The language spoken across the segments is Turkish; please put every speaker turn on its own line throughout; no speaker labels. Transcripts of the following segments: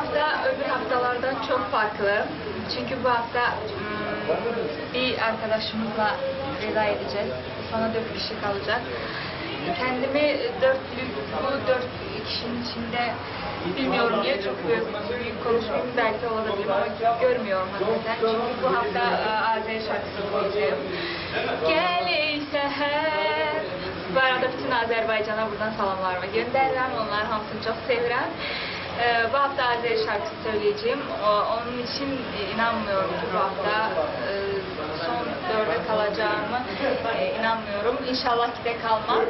hafta öbür haftalardan çok farklı. Çünkü bu hafta hmm, bir arkadaşımızla veda edeceğiz. Sonra dört kişi kalacak. Kendimi dörtlü, bu dört kişinin içinde bilmiyorum diye çok büyük, büyük konuşmayayım belki olabilir ama görmüyorum hakikaten. Çünkü bu hafta e, Azeri şarkısı söyleyeceğim. Gel ey seher. Bu arada bütün Azerbaycan'a buradan salamlarımı gönderirəm. Onlar hamısını çok sevirəm. Ee, bu hafta Azeri şarkısı söyleyeceğim. O- onun için e, inanmıyorum bu hafta e, son dörde kalacağımı e, inanmıyorum. İnşallah ki de kalmam.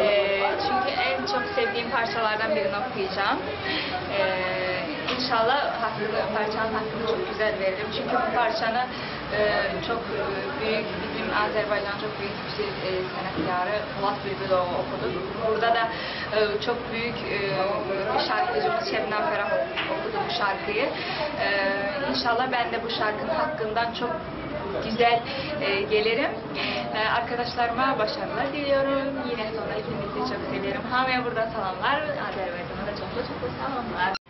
E, çünkü en çok sevdiğim parçalardan birini okuyacağım. E, inşallah hakkını, parçanın hakkını çok güzel veririm. Çünkü bu parçanı e, çok e, büyük bizim Azerbaycan çok büyük bir e, sanatkarı Polat Bülbüloğlu okudu. Burada da e, çok büyük şarkıcımız Şebnem Ferah okudu bu şarkıyı. E, inşallah ben de bu şarkının hakkından çok güzel e, gelirim. E, arkadaşlarıma başarılar diliyorum. Yine sonra ikinizi çok seviyorum. Hamıya burada salamlar. Azerbaycan'a da çok çok selamlar.